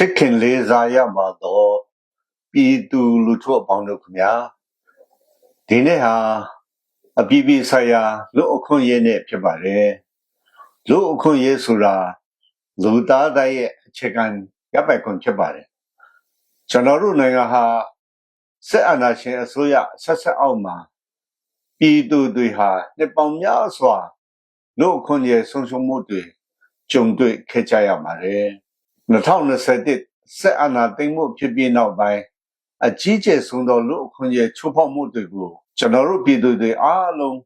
ချစ်ခင်လေးစားရပါတော့ပြည်သူလူထုအပေါင်းတို့ခင်ဗျာဒီနေ့ဟာအပြည်ပြည်ဆိုင်ရာလူအခွင့်အရေးနဲ့ဖြစ်ပါတယ်လူအခွင့်အရေးဆိုတာလူသားတိုင်းရဲ့အခြေခံရပ်ပိုင်ခွင့်ဖြစ်ပါတယ်ကျွန်တော်တို့နိုင်ငံဟာစစ်အာဏာရှင်အစိုးရဆက်ဆက်အောက်မှာပြည်သူတွေဟာနှစ်ပေါင်းများစွာလူအခွင့်အရေးဆုံးရှုံးမှုတွေကြုံတွေ့ခဲ့ကြရပါတယ် 2021ဆက်အာဏာသိမ်းမှုဖြစ်ပြီးနောက်ပိုင်းအကြီးကျယ်ဆုံးသောလူအခွင့်အရေးချိုးဖောက်မှုတွေကိုကျွန်တော်တို့ပြည်သူတွေအားလုံး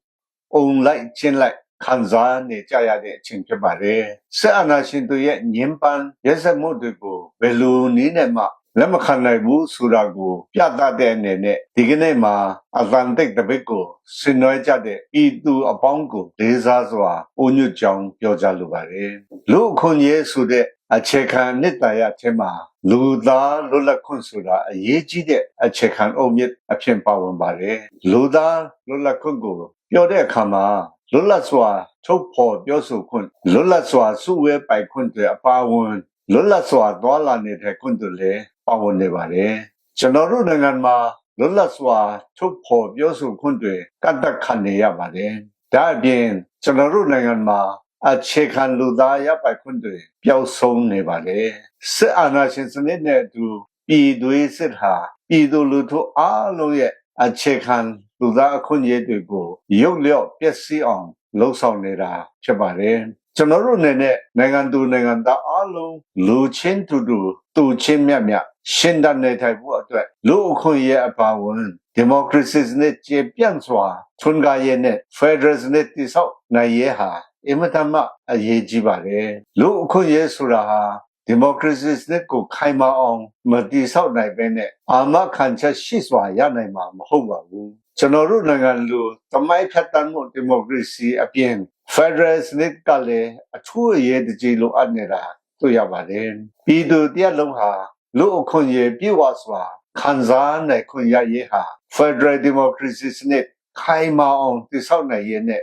အုံလိုက်ချင်းလိုက်ခံစားနေကြရတဲ့အချိန်ဖြစ်ပါတယ်ဆက်အာဏာရှင်တွေရဲ့ညင်ပန်းရက်စက်မှုတွေကိုဘယ်လိုနည်းနဲ့မှ လက်မခံနိုင်ဘူးဆိုတာကိုပြသတဲ့အနေနဲ့ဒီကနေ့မှာအသံတိတ်တပိတ်ကိုဆင်နွှဲကြတဲ့ဤသူအပေါင်းကိုလေးစားစွာအုံညွတ်ကြောင်းပြောကြလိုပါတယ်လူအခွင့်အရေးဆိုတဲ့အခြေခံနှစ်တရထဲမှာလူသားလွတ်လပ်ခွင့်ဆိုတာအရေးကြီးတဲ့အခြေခံအုတ်မြစ်အဖြစ်ပါဝင်ပါတယ်လူသားလွတ်လပ်ခွင့်ကိုပြောတဲ့အခါမှာလွတ်လပ်စွာထုတ်ဖော်ပြောဆိုခွင့်လွတ်လပ်စွာစုဝေးပိုင်ခွင့်တွေအပါအဝင်လွတ်လပ်စွာသွာလာနေတဲ့ခွင့်တွေလည်း ပါဝင်နေပါတယ်ကျွန်တော်တို့နိုင်ငံမှာလွတ်လပ်စွာထုတ်ဖော်ပြောဆိုခွင့်တွေကန့်သတ်ခံနေရပါတယ်ဒါအပြင်ကျွန်တော်တို့နိုင်ငံမှာအခြေခံလူသားရပိုင်ခွင့်တွေပျောက်ဆုံးနေပါတယ်စစ်အာဏာရှင်စနစ်နဲ့အတူပြည်သွေးစစ်ဟာပြည်သူလူထုအားလုံးရဲ့အခြေခံလူသားအခွင့်အရေးတွေကိုရုပ်လျော့ပျက်စီးအောင်လှုံ့ဆော်နေတာဖြစ်ပါတယ်ကျွန်တော်တို့အနေနဲ့နိုင်ငံသူနိုင်ငံသားအားလုံးလူချင်းတူတူတူချင်းမြတ်မြတ် ရှင်းတတ်နေထိုင်ဖို့အတွက်လူအခွင့်အရေးအပါအဝင်ဒီမိုကရေစီစနစ်ကျေပြန့်စွာထွန်းကားရေးနဲ့ဖက်ဒရယ်စနစ်တည်ဆောက်နိုင်ရေးဟာအင်မတန်မှအရေးကြီးပါတယ်လူအခွင့်အရေးဆိုတာဟာဒီမိုကရေစီစနစ်ကိုခိုင်မာအောင်မတည်ဆောက်နိုင်ပဲနဲ့အာမခံချက်ရှိစွာရနိုင်မှာမဟုတ်ပါဘူးကျွန်တော်တို့နိုင်ငံလူတမိုင်းဖြတ်တန်းမှုဒီမိုကရေစီအပြင် Federal စနစ်ကလည်းအထူးအရေးတကြီးလိုအပ်နေတာတွေ့ရပါတယ်ပြည်သူတရက်လုံးဟာ လူအခွင့်အရေးပြည့်ဝစွာခံစားနိုင်ခွင့်ရရေးဟာ Federal Democracy စနစ်ခိုင်မာအောင်တည်ဆောက်နိုင်ရေးနဲ့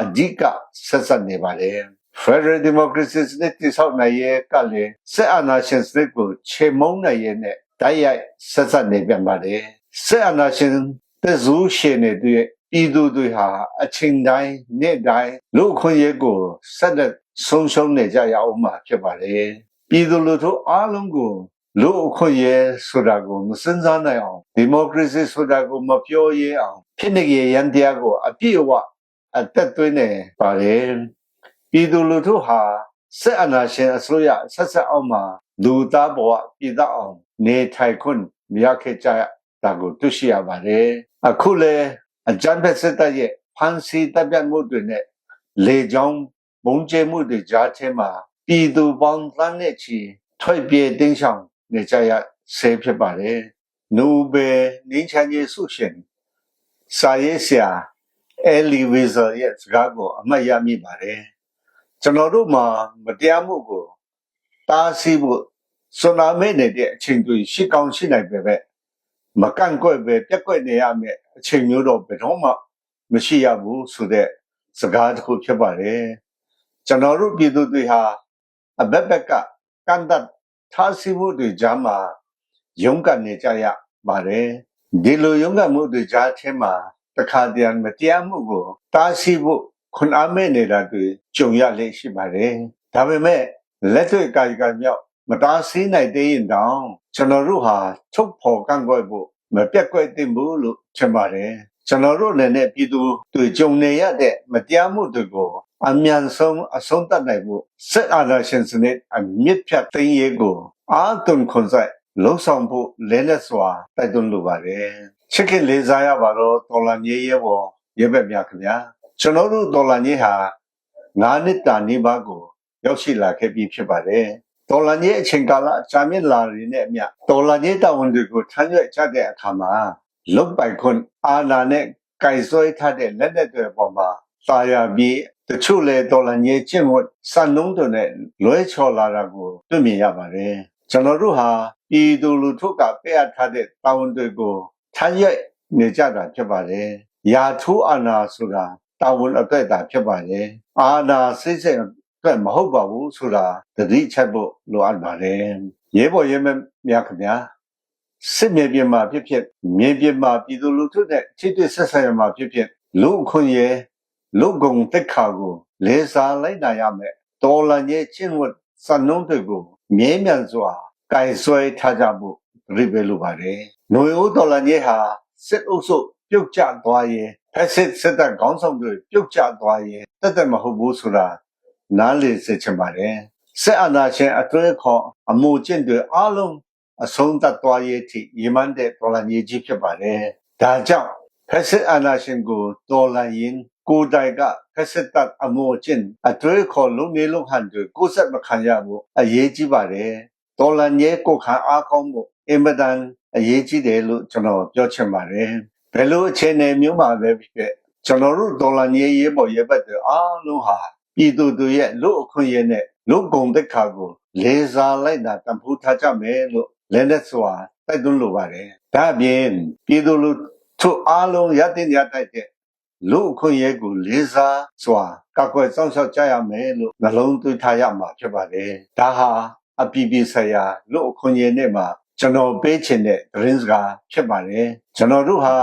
အဓိကဆက်ဆက်နေပါတယ် Federal Democracy စနစ်တည်ဆောက်နိုင်ရေးကလည်းစစ်အာဏာရှင်စနစ်ကိုချေမှုန်းနိုင်ရေးနဲ့တိုက်ရိုက်ဆက်ဆက်နေပြန်ပါတယ်စစ်အာဏာရှင်တဇူးရှင်နေတဲ့ပြည်သူတွေဟာအချိန်တိုင်းနေ့တိုင်းလူအခွင့်အရေးကိုဆက်လက်ဆုံးရှုံးနေကြရအောင်မှာဖြစ်ပါတယ်ပြည်သူလူထုအားလုံးကို လူအခွင့်အရေးဆိုတာကိုမစင်စားနိုင်အောင်ဒီမိုကရေစီဆိုတာကိုမပြောရအောင်ဖြစ်နေရန်တရားကိုအပြည့်အဝအသက်သွင်းနေပါတယ်ပြည်သူလူထုဟာစစ်အာဏာရှင်အစိုးရဆက်ဆက်အောင်မှာလူသားဘဝပြည်သားအောင်နေထိုင်ခွင့်မရခဲ့ကြတာကိုတွေ့ရှိရပါတယ်အခုလေအကြမ်းဖက်စစ်တပ်ရဲ့ဖမ်းဆီးတပ်ဖြတ်မှုတွေနဲ့လေကြောင်းဘုံကျဲမှုတွေကြားထဲမှာပြည်သူပေါင်းသန်းနဲ့ချီထွက်ပြေးတင်းရှောင် နေကြရဆဲဖြစ်ပါတယ်နိုဘယ်ငင်းချမ်းရေးဆုရှင်စာရေးဆရာအဲလီဝေဇာရဲ့စကားကိုအမှတ်ရမိပါတယ်ကျွန်တော်တို့မှာမတရားမှုကိုတားဆီးဖို့စွနာမဲနေတဲ့အချိန်တွေရှိကောင်းရှိနိုင်ပဲပဲမကန့်ကွက်ပဲပြက်ကွက်နေရမယ်အချိန်မျိုးတော့ဘယ်တော့မှမရှိရဘူးဆိုတဲ့စကားတစ်ခုဖြစ်ပါတယ်ကျွန်တော်တို့ပြည်သူတွေဟာအဘက်ဘက်ကကန့်တတ် ထားဆီးမှုတွေကြားမှာရုန်းကန်နေကြရပါတယ်ဒီလိုရုန်းကန်မှုတွေကြားထဲမှာတခါတည်းမတရားမှုကိုတားဆီးဖို့ခွန်အားမဲ့နေတာတွေကြုံရလေရှိပါတယ်ဒါပေမဲ့လက်တွေ့ကာယကံမြောက်မတားဆီးနိုင်သေးရင်တောင်ကျွန်တော်တို့ဟာထုတ်ဖော်ကန့်ကွက်ဖို့မပြတ်ကွက်သင့်ဘူးလို့ထင်ပါတယ်ကျွန်တော်တို့လည်းနဲ့ပြည်သူတွေကြုံနေရတဲ့မတရားမှုတွေကို အမြန်ဆုံးအဆုံးသတ်နိုင်ဖို့စစ်အာဏာရှင်စနစ်အမြင့်ဖြတ်သိမ်းရေးကိုအာသွန်ခွန်ဆိုင်လှုံ့ဆော်ဖို့လဲလက်စွာတိုက်တွန်းလိုပါတယ်ချစ်ခင်လေးစားရပါတော့တော်လန်ကြီးရဲ့ဘောရဲဘက်များခင်ဗျာကျွန်တော်တို့တော်လန်ကြီးဟာ9နှစ်တာနေပါကိုရောက်ရှိလာခဲ့ပြီးဖြစ်ပါတယ်တော်လန်ကြီးအချိန်ကာလကြာမြင့်လာရင်းနဲ့အမျှတော်လန်ကြီးတာဝန်တွေကိုထမ်းရွက်ချတဲ့အခါမှာလုတ်ပိုင်ခွင့်အာဏာနဲ့ကင်ဆွဲထားတဲ့လက်နက်တွေပေါ်မှာ သာယာပြီးတချို့လေတော်လန်ကြီးကျင့်ဝတ်စံနှုန်းတွေနဲ့လွဲချော်လာတာကိုတွေ့မြင်ရပါတယ်ကျွန်တော်တို့ဟာပြည်သူလူထုကပေးအပ်ထားတဲ့တာဝန်တွေကိုထမ်းရွက်နေကြတာဖြစ်ပါတယ်ရာထူးအာဏာဆိုတာတာဝန်အတွက်တာဖြစ်ပါတယ်အာဏာစိတ်စိတ်အတွက်မဟုတ်ပါဘူးဆိုတာသတိချက်ဖို့လိုအပ်ပါတယ်ရဲဘော်ရဲမများခင်ဗျာစစ်မြေပြင်မှာဖြစ်ဖြစ်မြေပြင်မှာပြည်သူလူထုနဲ့ထိတွေ့ဆက်ဆံရမှာဖြစ်ဖြစ်လူအခွင့်အရေး လူကုန်တက်ခါကိုလေစာလိုက်နိုင်ရမယ်တော်လန်ရဲ့ချင်းဝတ်စံနှုန်းတွေကိုမြဲမြံစွာကင်ဆွဲထားကြဖို့ရိပဲလိုပါတယ်။ຫນွေဦးတော်လန်ရဲ့ဟာစစ်အုပ်စုပြုတ်ကျသွားရင်ဖက်စစ်စစ်တပ်ခေါင်းဆောင်တွေပြုတ်ကျသွားရင်တက်တက်မဟုတ်ဘူးဆိုတာနားလည်စေချင်ပါတယ်။စစ်အာဏာရှင်အတွေ့အခေါ်အမှုကျင့်တွေအလုံးအဆုံးသတ်သွားရေးအထိရည်မှန်းတဲ့တော်လန်ရေးကြီးဖြစ်ပါတယ်။ဒါကြောင့်ဖက်စစ်အာဏာရှင်ကိုတော်လန်ရင် ကိုယ်တိုင်ကဖက်စစ်တပ်အမှုကျင့်အတွေ့အခေါ်လုံးနေလုံးဟန်တွေကိုယ်ဆက်မခံရဘူးအရေးကြီးပါတယ်။တော်လန်ရေးကိုခံအားကောင်းမှုအင်မတန်အရေးကြီးတယ်လို့ကျွန်တော်ပြောချင်ပါတယ်။ဘယ်လိုအခြေအနေမျိုးမှာပဲဖြစ်ဖြစ်ကျွန်တော်တို့ဒေါ်လာညေးရေးပေါ်ရေးဘက်တွေအားလုံးဟာပြည်သူတွေရဲ့လူအခွင့်အရေးနဲ့လူကုန်တက်ခါကိုလေးစားလိုက်တာတန်ဖိုးထားကြမယ်လို့လည်းလက်စွာတိုက်တွန်းလိုပါတယ်။ဒါအပြင်ပြည်သူလူထုအားလုံးရတဲ့ရတိုက်တဲ့ လူအခွင့်အရေးကိုလေးစားစွာကာကွယ်စောင့်ရှောက်ကြရမယ်လို့နှလုံးသွင်းထားရမှာဖြစ်ပါတယ်။ဒါဟာအပြည်ပြည်ဆိုင်ရာလူအခွင့်အရေးနဲ့မှာကျွန်တော်ပေးချင်တဲ့သတင်းစကားဖြစ်ပါတယ်ကျွန်တော်တို့ဟာ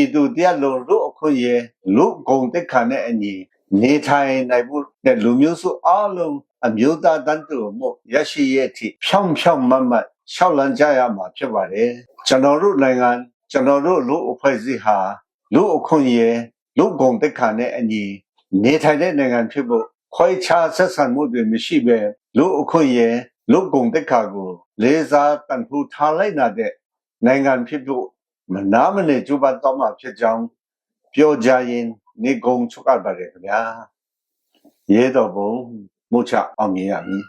ဤသူတရားလုံးလူအခွင့်အရေးလူဂုံတက်ခါနဲ့အညီနေထိုင်နိုင်ဖို့တဲ့လူမျိုးစုအားလုံးအမျိုးသားတန်းတူမှုရရှိရဲ့အထိဖြောင်းဖြောင်းမတ်မတ်ရှောက်လန်းကြရမှာဖြစ်ပါတယ်ကျွန်တော်တို့နိုင်ငံကျွန်တော်တို့လူအဖွဲ့အစည်းဟာလူအခွင့်အရေး လူဂုံတက်ခါနဲ့အညီနေထိုင်တဲ့နိုင်ငံဖြစ်ဖို့ခွဲခြားဆက်ဆံမှုတွေမရှိဘဲလူအခွင့်အရေးလူဂုံတက်ခါကိုလေးစားတန်ဖိုးထားလိုက်နာတဲ့နိုင်ငံဖြစ်ဖို့မနာမနေကြိုးပမ်းတော့မှာဖြစ်ကြောင်းပြောကြရင်နေကုံချုပ်အပ်ပါတယ်ခင်ဗျာရဲတော်ဘုံမှုချအောင်မြင်ရမည်